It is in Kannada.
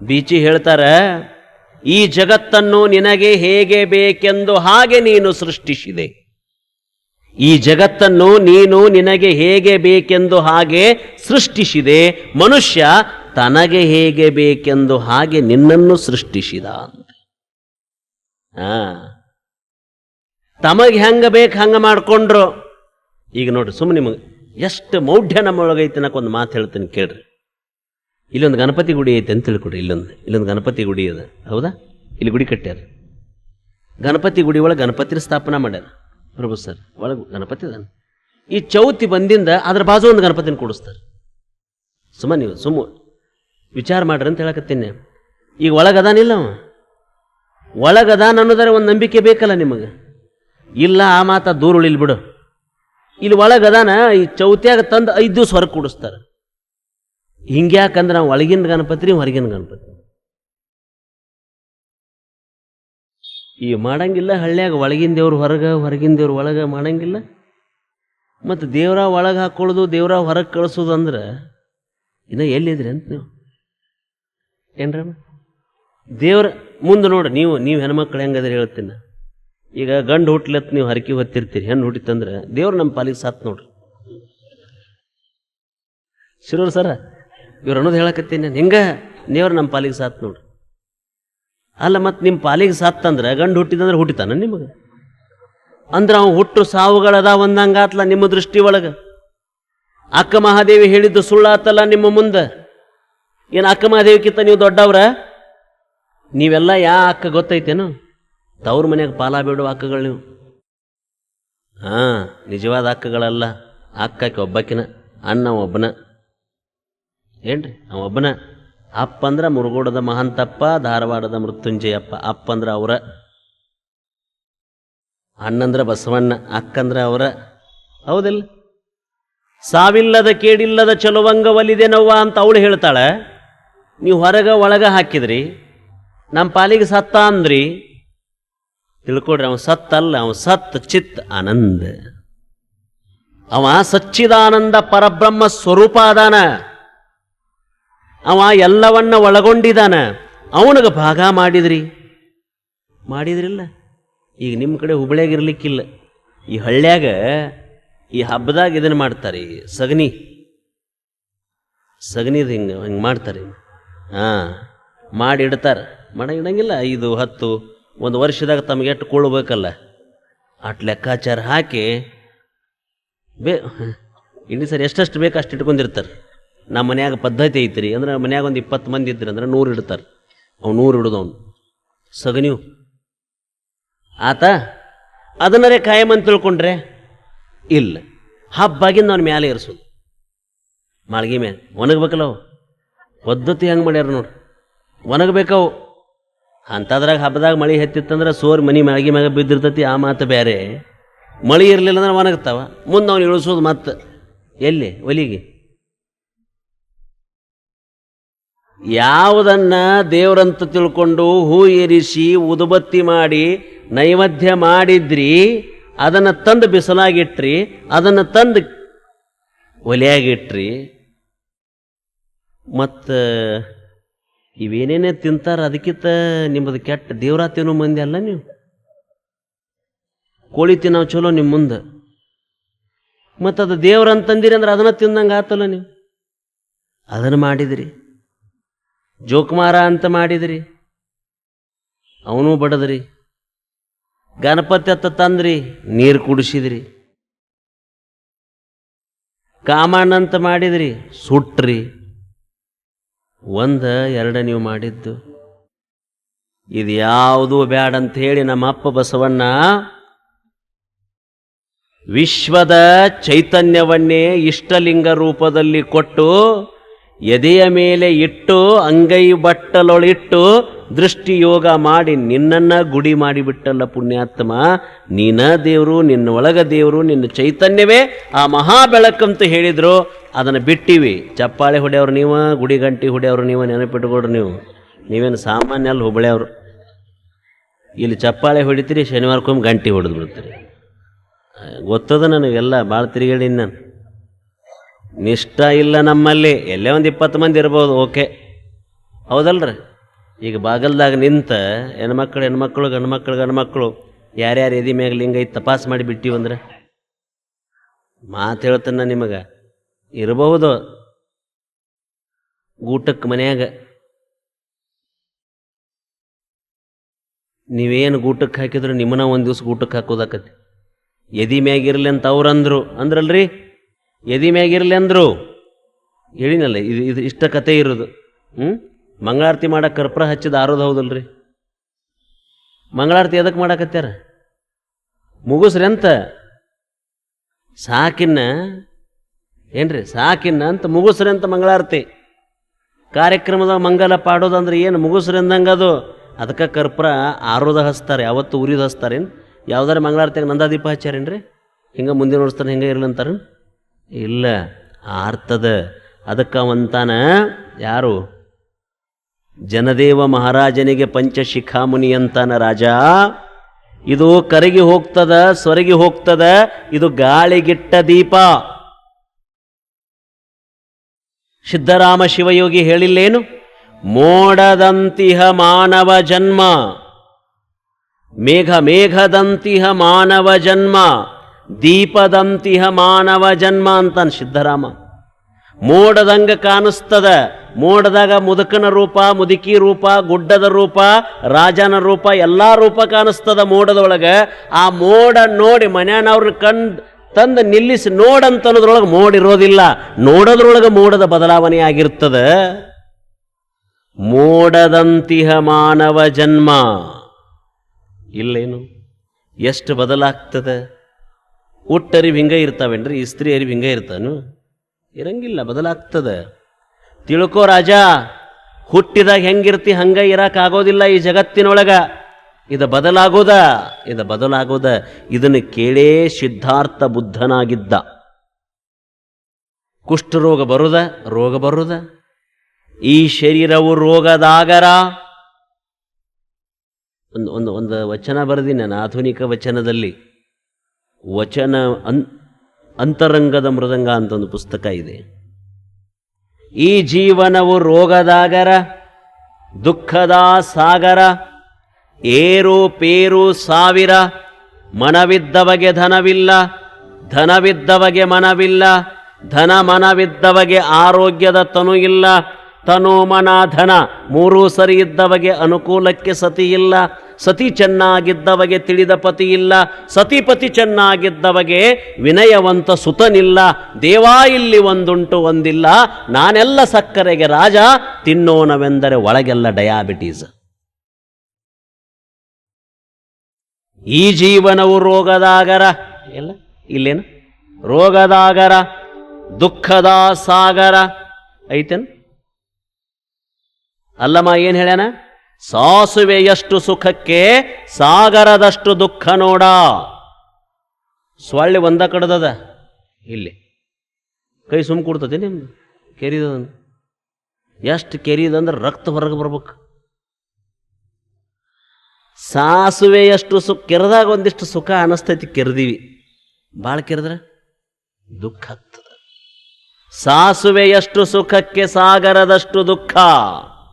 ಬೀಚಿ ಹೇಳ್ತಾರೆ, ಈ ಜಗತ್ತನ್ನು ನಿನಗೆ ಹೇಗೆ ಬೇಕೆಂದು ಹಾಗೆ ನೀನು ಸೃಷ್ಟಿಸಿದೆ. ಈ ಜಗತ್ತನ್ನು ನೀನು ನಿನಗೆ ಹೇಗೆ ಬೇಕೆಂದು ಹಾಗೆ ಸೃಷ್ಟಿಸಿದೆ. ಮನುಷ್ಯ ತನಗೆ ಹೇಗೆ ಬೇಕೆಂದು ಹಾಗೆ ನಿನ್ನನ್ನು ಸೃಷ್ಟಿಸಿದ ಅಂತ. ತಮಗೆ ಹೆಂಗ ಬೇಕು ಹಂಗ ಮಾಡ್ಕೊಂಡ್ರು. ಈಗ ನೋಡ್ರಿ ಸುಮ್ಮನೆ ನಿಮಗೆ ಎಷ್ಟು ಮೌಢ್ಯ ನಮ್ಮೊಳಗೈತಿ ಒಂದು ಮಾತು ಹೇಳ್ತೀನಿ ಕೇಳ್ರಿ. ಇಲ್ಲೊಂದು ಗಣಪತಿ ಗುಡಿ ಐತೆ ಅಂತ ತಿಳ್ಕೊಡ್ರಿ, ಇಲ್ಲೊಂದು. ಇಲ್ಲೊಂದು ಗಣಪತಿ ಗುಡಿ ಅದ ಹೌದಾ? ಇಲ್ಲಿ ಗುಡಿ ಕಟ್ಟ್ಯಾರ. ಗಣಪತಿ ಗುಡಿ ಒಳಗೆ ಗಣಪತಿನ ಸ್ಥಾಪನಾ ಮಾಡ್ಯಾರ. ಪ್ರಭು ಸರ್, ಒಳಗೆ ಗಣಪತಿ ಅದಾನ. ಈ ಚೌತಿ ಬಂದಿಂದ ಅದ್ರ ಬಾಜು ಒಂದು ಗಣಪತಿನ ಕೂಡಿಸ್ತಾರೆ. ಸುಮ್ಮ ನೀವು ಸುಮ್ಮ ವಿಚಾರ ಮಾಡ್ರಿ ಅಂತ ಹೇಳಕತ್ತೀನಿ. ಈಗ ಒಳಗದಾನಿಲ್ಲ ಅವ? ಒಳಗದಾನ ಅನ್ನೋದಾರೆ ಒಂದು ನಂಬಿಕೆ ಬೇಕಲ್ಲ ನಿಮಗೆ? ಇಲ್ಲ, ಆ ಮಾತ ದೂರ ಉಳಿಲ್ ಬಿಡು. ಇಲ್ಲಿ ಒಳಗದಾನ ಈ ಚೌತಿಯಾಗ ತಂದು ಐದು ದಿವಸ ಹೊರಗೆ ಕೂಡಿಸ್ತಾರೆ. ಹಿಂಗ್ಯಾಕಂದ್ರೆ ನಾವು ಒಳಗಿನ ಗಣಪತಿ ಹೊರಗಿನ ಗಣಪತಿ ಈ ಮಾಡಂಗಿಲ್ಲ, ಹಳ್ಳಿಯಾಗ ಒಳಗಿನ ದೇವ್ರ ಹೊರಗೆ, ಹೊರಗಿನ ದೇವ್ರ ಒಳಗೆ ಮಾಡಂಗಿಲ್ಲ. ಮತ್ತು ದೇವ್ರ ಒಳಗೆ ಹಾಕ್ಕೊಳ್ಳೋದು ದೇವ್ರ ಹೊರಗೆ ಕಳಿಸೋದು ಅಂದ್ರೆ ಇನ್ನು ಎಲ್ಲಿದ್ರಿ ಅಂತ ನೀವು? ಏನ್ರ ದೇವ್ರ, ಮುಂದೆ ನೋಡಿ, ನೀವು ನೀವು ಹೆಣ್ಮಕ್ಳು ಹೆಂಗದ್ರೆ ಹೇಳ್ತೀನಿ. ಈಗ ಗಂಡು ಹುಟ್ಲತ್ತ ನೀವು ಹರಕೆ ಹೊತ್ತಿರ್ತೀರಿ, ಹೆಣ್ಣು ಹುಟ್ಟಿತಂದ್ರೆ ದೇವ್ರು ನಮ್ಮ ಪಾಲಿಗೆ ಸಾತ್ ನೋಡ್ರಿ. ಶಿರೋರು ಸರ? ಇವ್ರು ಅನ್ನೋದು ಹೇಳಕತ್ತೀನಿ ನಾನು. ಹಿಂಗೆ ದೇವ್ರು ನಮ್ಮ ಪಾಲಿಗೆ ಸಾತ್ ನೋಡ್ರಿ. ಅಲ್ಲ ಮತ್ತು ನಿಮ್ಮ ಪಾಲಿಗೆ ಸಾತ್ತಂದ್ರೆ ಗಂಡು ಹುಟ್ಟಿದಂದ್ರೆ ಹುಟ್ಟಿತಾನ ನಿಮಗೆ? ಅಂದ್ರೆ ಅವ್ನು ಹುಟ್ಟು ಸಾವುಗಳದ ಒಂದಂಗಾತ್ಲ ನಿಮ್ಮ ದೃಷ್ಟಿ ಒಳಗೆ. ಅಕ್ಕ ಮಹಾದೇವಿ ಹೇಳಿದ್ದು ಸುಳ್ಳಾತಲ್ಲ ನಿಮ್ಮ ಮುಂದೆ? ಏನು ಅಕ್ಕ ಮಹಾದೇವಿಕ್ಕಿಂತ ನೀವು ದೊಡ್ಡವ್ರ? ನೀವೆಲ್ಲ ಯಾ ಅಕ್ಕ ಗೊತ್ತೈತೇನು? ತವ್ರ ಮನೆಯಾಗ ಪಾಲ ಬಿಡುವ ಅಕ್ಕಗಳು ನೀವು. ಹಾಂ, ನಿಜವಾದ ಅಕ್ಕಗಳಲ್ಲ. ಅಕ್ಕಕ್ಕೆ ಒಬ್ಬಕ್ಕಿನ ಅಣ್ಣ ಒಬ್ಬನ. ಏನ್ರಿ ಅವ ಒಬ್ಬನ. ಅಪ್ಪ ಅಂದ್ರೆ ಮುರುಗೋಡದ ಮಹಂತಪ್ಪ, ಧಾರವಾಡದ ಮೃತ್ಯುಂಜಯಪ್ಪ. ಅಪ್ಪ ಅಂದ್ರೆ ಅವರ. ಅಣ್ಣಂದ್ರ ಬಸವಣ್ಣ ಅಕ್ಕಂದ್ರ ಅವರ. ಹೌದಿಲ್ಲ? ಸಾವಿಲ್ಲದ ಕೇಡಿಲ್ಲದ ಚಲುವಂಗ ಒಲಿದೆ ನವ್ವ ಅಂತ ಅವಳು ಹೇಳ್ತಾಳೆ. ನೀವು ಹೊರಗ ಒಳಗ ಹಾಕಿದ್ರಿ ನಮ್ಮ ಪಾಲಿಗೆ ಸತ್ತ ಅಂದ್ರಿ. ತಿಳ್ಕೊಡ್ರಿ, ಅವ ಸತ್ತಲ್ಲ, ಅವ ಸತ್ ಚಿತ್ ಆನಂದ. ಅವ ಸಚ್ಚಿದಾನಂದ ಪರಬ್ರಹ್ಮ ಸ್ವರೂಪ ಅದಾನ ಅವ ಎಲ್ಲವನ್ನ ಒಳಗೊಂಡಿದ್ದಾನ ಅವನಿಗೆ ಭಾಗ ಮಾಡಿದ್ರಿ. ಮಾಡಿದ್ರಿಲ್ಲ. ಈಗ ನಿಮ್ಮ ಕಡೆ ಹುಬ್ಳ್ಯಾಗಿರ್ಲಿಕ್ಕಿಲ್ಲ. ಈ ಹಳ್ಳ್ಯಾಗ ಈ ಹಬ್ಬದಾಗ ಇದನ್ನು ಮಾಡ್ತಾರೆ ಸಗಣಿ. ಸಗಣಿದು ಹಿಂಗೆ ಹಿಂಗೆ ಮಾಡ್ತಾರೆ. ಹಾಂ, ಮಾಡಿ ಇಡ್ತಾರೆ. ಇಡಂಗಿಲ್ಲ, ಐದು, ಹತ್ತು, ಒಂದು ವರ್ಷದಾಗ ತಮಗೆ ಎಷ್ಟು ಕೊಳ್ಬೇಕಲ್ಲ ಅಟ್ ಲೆಕ್ಕಾಚಾರ ಹಾಕಿ ಬೇ ಇಡೀ ಸರ್ ಎಷ್ಟೆಷ್ಟು ಬೇಕು ಅಷ್ಟು ಇಟ್ಕೊಂಡಿರ್ತಾರೆ. ನಮ್ಮ ಮನ್ಯಾಗ ಪದ್ಧತಿ ಐತ್ರಿ. ಅಂದ್ರೆ ಮನ್ಯಾಗ ಒಂದು ಇಪ್ಪತ್ತು ಮಂದಿ ಇದ್ರಿ, ಅಂದ್ರೆ ನೂರು ಇಡ್ತಾರೆ. ಅವ್ನು ನೂರು ಇಡುದವ್ನು ಸಗಣಿವು ಆತ, ಅದನ್ನರೇ ಕಾಯಂ ಅಂತ ತಿಳ್ಕೊಂಡ್ರೆ, ಇಲ್ಲ. ಹಬ್ಬಾಗಿಂದ ಅವ್ನ ಮ್ಯಾಲೆ ಇರಿಸೋದು ಮಾಳ್ಗಿ ಮೇಲೆ ಒಣಗ್ಬೇಕಲ್ಲ ಅವು? ಪದ್ಧತಿ ಹೆಂಗೆ ಮಾಡ್ಯಾರ ನೋಡ್ರಿ ಒಣಗ್ಬೇಕವು. ಅಂಥದ್ರಾಗ ಹಬ್ಬದಾಗ ಮಳೆ ಹೆತ್ತಿತ್ತಂದ್ರೆ ಸೋರ್ ಮನಿ ಮ್ಯಾಗಿ ಮ್ಯಾಗ ಬಿದ್ದಿರ್ತತಿ. ಆ ಮಾತು ಬೇರೆ ಮಳೆ ಇರಲಿಲ್ಲ ಅಂದ್ರೆ ಒಣಗ್ತಾವ. ಮುಂದೆ ಅವ್ನು ಇಳಿಸೋದು ಮತ್ತೆ ಎಲ್ಲಿ? ಒಲಿಗೆ? ಯಾವುದನ್ನ ದೇವರಂತ ತಿಳ್ಕೊಂಡು ಹೂ ಏರಿಸಿ ಉದುಬತ್ತಿ ಮಾಡಿ ನೈವೇದ್ಯ ಮಾಡಿದ್ರಿ, ಅದನ್ನು ತಂದು ಬಿಸಿಲಾಗಿಟ್ರಿ, ಅದನ್ನು ತಂದು ಒಲೆಯಾಗಿಟ್ರಿ. ಮತ್ತು ಇವೇನೇನೇ ತಿಂತಾರ ಅದಕ್ಕಿಂತ ನಿಮ್ಮದು ಕೆಟ್ಟ ದೇವ್ರ ತಿನ್ನೋ ಮಂದಿ ಅಲ್ಲ ನೀವು? ಕೋಳಿ ತಿನ್ನೋ ಚಲೋ ನಿಮ್ಮ ಮುಂದೆ. ಮತ್ತು ಅದು ದೇವ್ರ ಅಂತಂದಿರಿ ಅಂದ್ರೆ ಅದನ್ನ ತಿಂದಂಗೆ ಆತಲ್ಲ ನೀವು? ಅದನ್ನು ಮಾಡಿದಿರಿ. ಜೋಕುಮಾರ ಅಂತ ಮಾಡಿದ್ರಿ. ಅವನು ಬಡದ್ರಿ. ಗಣಪತಿ ಅತ್ತ ತಂದ್ರಿ, ನೀರು ಕುಡಿಸಿದ್ರಿ. ಕಾಮಣ್ಣ ಅಂತ ಮಾಡಿದ್ರಿ, ಸುಟ್ರಿ. ಒಂದು, ಎರಡ ನೀವು ಮಾಡಿದ್ದು. ಇದು ಯಾವುದೂ ಬ್ಯಾಡ ಅಂತ ಹೇಳಿ ನಮ್ಮ ಅಪ್ಪ ಬಸವಣ್ಣ ವಿಶ್ವದ ಚೈತನ್ಯವನ್ನೇ ಇಷ್ಟಲಿಂಗ ರೂಪದಲ್ಲಿ ಕೊಟ್ಟು ಎದೆಯ ಮೇಲೆ ಇಟ್ಟು, ಅಂಗೈ ಬಟ್ಟಲೊಳಿಟ್ಟು ದೃಷ್ಟಿ ಯೋಗ ಮಾಡಿ ನಿನ್ನನ್ನ ಗುಡಿ ಮಾಡಿಬಿಟ್ಟಲ್ಲ ಪುಣ್ಯಾತ್ಮ. ನೀನ ದೇವರು, ನಿನ್ನ ಒಳಗ ದೇವರು, ನಿನ್ನ ಚೈತನ್ಯವೇ. ಆ ಮಹಾ ಬೆಳಕಂತ ಹೇಳಿದ್ರು, ಅದನ್ನು ಬಿಟ್ಟಿವಿ. ಚಪ್ಪಾಳೆ ಹೊಡೆಯವ್ರು ನೀವು ಗುಡಿ ಗಂಟಿ ಹೊಡೆಯವ್ರು ನೀವು ನೆನಪಿಟ್ಕೊಡ್ರಿ ನೀವು. ನೀವೇನು ಸಾಮಾನ್ಯ ಅಲ್ಲಿ ಹುಬ್ಬಳ್ಳಿಯವರು ಇಲ್ಲಿ ಚಪ್ಪಾಳೆ ಹೊಡಿತೀರಿ ಶನಿವಾರಕ್ಕೊಮ್ಮೆ ಗಂಟಿ ಹೊಡೆದು ಬಿಡ್ತೀರಿ ಗೊತ್ತದ ನನಗೆಲ್ಲ ಭಾಳ ತಿರುಗಾಡೀನಿ ನಾನು ನಿಷ್ಠ ಇಲ್ಲ ನಮ್ಮಲ್ಲಿ. ಎಲ್ಲೇ ಒಂದು ಇಪ್ಪತ್ತು ಮಂದಿ ಇರ್ಬೋದು, ಓಕೆ. ಹೌದಲ್ರಿ? ಈಗ ಬಾಗಲ್ದಾಗ ನಿಂತ ಹೆಣ್ಮಕ್ಳು ಹೆಣ್ಮಕ್ಳು, ಗಂಡ್ಮಕ್ಳು ಗಂಡ್ಮಕ್ಳು, ಯಾರ್ಯಾರು ಎದಿ ಮ್ಯಾಗ ಲಿಂಗ ಐತಿ ತಪಾಸ್ ಮಾಡಿ ಬಿಟ್ಟಿವಂದ್ರೆ ಮಾತು ಹೇಳ್ತಾನ ನಿಮಗೆ. ಇರಬಹುದು. ಊಟಕ್ಕೆ ಮನ್ಯಾಗ ನೀವೇನು ಗೂಟಕ್ಕೆ ಹಾಕಿದ್ರು ನಿಮ್ಮನ್ನ ಒಂದು ದಿವ್ಸ ಊಟಕ್ಕೆ ಹಾಕೋದಾಕತಿ ಎದಿ ಮ್ಯಾಗಿರ್ಲಿ ಅಂತ ಅವ್ರಂದ್ರು ಅಂದ್ರಲ್ರಿ? ಎದಿ ಮ್ಯಾಗಿರಲಿ ಅಂದರು. ಹೇಳಿನಲ್ಲ, ಇದು ಇದು ಇಷ್ಟ ಕತೆ ಇರೋದು. ಹ್ಞೂ ಮಂಗಳಾರತಿ ಮಾಡಕ್ಕೆ ಕರ್ಪುರ ಹಚ್ಚಿದ ಆರೋದು ಹೌದಲ್ರಿ? ಮಂಗಳಾರತಿ ಎದಕ್ಕೆ ಮಾಡಕತ್ಯಾರ? ಮುಗಿಸ್ರಿ ಅಂತ. ಸಾಕಿನ್ನ, ಏನ್ರಿ, ಸಾಕಿನ್ನ ಅಂತ ಮುಗಿಸ್ರಿ ಅಂತ ಮಂಗಳಾರತಿ. ಕಾರ್ಯಕ್ರಮದಾಗ ಮಂಗಲ ಪಾಡೋದಂದ್ರೆ ಏನು ಮುಗಿಸ್ರಿ ಅಂದಂಗೆ ಅದು? ಅದಕ್ಕೆ ಕರ್ಪುರ ಆರೋದ ಹಚ್ತಾರೆ, ಯಾವತ್ತು ಉರಿದು ಹಚ್ತಾರೇನು? ಯಾವ್ದಾರು ಮಂಗಳಾರತಿಯಾಗ ನಂದಾದೀಪ ಹಚ್ಚಾರೇನ್ರಿ ಹಿಂಗೆ ಮುಂದಿನ ಓಡಿಸ್ತಾರೆ ಹಿಂಗೆ ಇರಲಿ ಅಂತಾರ ಇಲ್ಲ, ಆರ್ತದ. ಅದಕ್ಕೆ ಅವಂತಾನ ಯಾರು? ಜನದೇವ ಮಹಾರಾಜನಿಗೆ ಪಂಚಶಿಖಾಮುನಿ ಅಂತಾನ ರಾಜ. ಇದು ಕರಗಿ ಹೋಗ್ತದ, ಸೊರಗಿ ಹೋಗ್ತದ, ಇದು ಗಾಳಿಗಿಟ್ಟ ದೀಪ. ಸಿದ್ದರಾಮ ಶಿವಯೋಗಿ ಹೇಳಿಲ್ಲೇನು? ಮೋಡದಂತಿಹ ಮಾನವ ಜನ್ಮ. ಮೇಘ ಮೇಘದಂತಿಹ ಮಾನವ ಜನ್ಮ. ದೀಪದಂತಿಹ ಮಾನವ ಜನ್ಮ ಅಂತಾನೆ ಸಿದ್ಧರಾಮ. ಮೋಡದಂಗ ಕಾಣಿಸ್ತದ, ಮೋಡದಾಗ ಮುದುಕನ ರೂಪ, ಮುದುಕಿ ರೂಪ, ಗುಡ್ಡದ ರೂಪ, ರಾಜನ ರೂಪ, ಎಲ್ಲಾ ರೂಪ ಕಾಣಿಸ್ತದ ಮೋಡದೊಳಗೆ. ಆ ಮೋಡ ನೋಡಿ ಮನ್ಯಾನವ್ರನ್ನ ಕಂಡು ತಂದು ನಿಲ್ಲಿಸಿ ನೋಡಂತ ಅನ್ನೋದ್ರೊಳಗೆ ಮೋಡ ಇರೋದಿಲ್ಲ ನೋಡೋದ್ರೊಳಗೆ ಮೋಡದ ಬದಲಾವಣೆ ಆಗಿರ್ತದೆ. ಮೋಡದಂತಿಹ ಮಾನವ ಜನ್ಮ. ಇಲ್ಲೇನು? ಎಷ್ಟು ಬದಲಾಗ್ತದೆ? ಹುಟ್ಟರಿವು ಹಿಂಗೆ ಇರ್ತಾವೇನ್ರಿ? ಸ್ತ್ರೀ ಅರಿವು ಹಿಂಗೆ ಇರ್ತಾನು? ಇರಂಗಿಲ್ಲ, ಬದಲಾಗ್ತದೆ. ತಿಳ್ಕೋ ರಾಜ, ಹುಟ್ಟಿದಾಗ ಹೆಂಗಿರ್ತಿ ಹಂಗ ಇರಕ್ಕಾಗೋದಿಲ್ಲ ಈ ಜಗತ್ತಿನೊಳಗೆ. ಇದು ಬದಲಾಗೋದ? ಇದು ಬದಲಾಗೋದ? ಇದನ್ನು ಕೇಳೇ ಸಿದ್ಧಾರ್ಥ ಬುದ್ಧನಾಗಿದ್ದ. ಕುಷ್ಠರೋಗ ಬರುದ? ರೋಗ ಬರುದ? ಈ ಶರೀರವು ರೋಗದಾಗರ? ಒಂದು ಒಂದು ಒಂದು ವಚನ ಬರೆದಿನ ಆಧುನಿಕ ವಚನದಲ್ಲಿ. ವಚನ ಅನ್ ಅಂತರಂಗದ ಮೃದಂಗ ಅಂತ ಒಂದು ಪುಸ್ತಕ ಇದೆ. ಈ ಜೀವನವು ರೋಗದಾಗರ, ದುಃಖದ ಸಾಗರ, ಏರು ಪೇರು ಸಾವಿರ ಮನವಿದ್ದವಗೆ ಧನವಿಲ್ಲ ಧನವಿದ್ದವಗೆ ಮನವಿಲ್ಲ, ಧನ ಮನವಿದ್ದವಗೆ ಆರೋಗ್ಯದ ತನು ಇಲ್ಲ, ತನು ಮನ ಧನ, ಮೂರೂ ಸರಿ ಇದ್ದವಗೆ ಅನುಕೂಲಕ್ಕೆ ಸತಿ ಇಲ್ಲ ಸತಿ ಚೆನ್ನಾಗಿದ್ದವಗೆ ತಿಳಿದ ಪತಿ ಇಲ್ಲ ಸತಿಪತಿ ಚೆನ್ನಾಗಿದ್ದವಗೆ ವಿನಯವಂತ ಸುತನಿಲ್ಲ, ದೇವಾ ಇಲ್ಲಿ ಒಂದುಂಟು ಒಂದಿಲ್ಲ, ನಾನೆಲ್ಲ ಸಕ್ಕರೆಗೆ ರಾಜ, ತಿನ್ನೋನವೆಂದರೆ ಒಳಗೆಲ್ಲ ಡಯಾಬಿಟೀಸ್ ಈ ಜೀವನವು ರೋಗದಾಗರ ಎಲ್ಲ ಇಲ್ಲೇನು? ರೋಗದಾಗರ, ದುಃಖದ ಸಾಗರ, ಐತೇನು? ಅಲ್ಲಮ್ಮ, ಏನು ಹೇಳ್ಯಾನ? ಸಾಸುವೆಯಷ್ಟು ಸುಖಕ್ಕೆ ಸಾಗರದಷ್ಟು ದುಃಖ ನೋಡ. ಸೊಳ್ಳೆ ಒಂದ ಕಡದದ? ಇಲ್ಲಿ. ಕೈ ಸುಮ್ ಕೊಡ್ತದೆ ನಿಮ್ದು? ಕೆರಿದ ಎಷ್ಟು ಕೆರಿದಂದ್ರೆ ರಕ್ತ ಹೊರಗೆ ಬರ್ಬೇಕು. ಸಾಸುವೆಯಷ್ಟು ಸುಖ, ಕೆರೆದಾಗ ಒಂದಿಷ್ಟು ಸುಖ ಅನಿಸ್ತೈತಿ ಕೆರೆದೀವಿ. ಭಾಳ ಕೆರೆದ್ರೆ? ದುಃಖ ಆಗ್ತದೆ ಸಾಸುವೆಯಷ್ಟು ಸುಖಕ್ಕೆ ಸಾಗರದಷ್ಟು ದುಃಖ.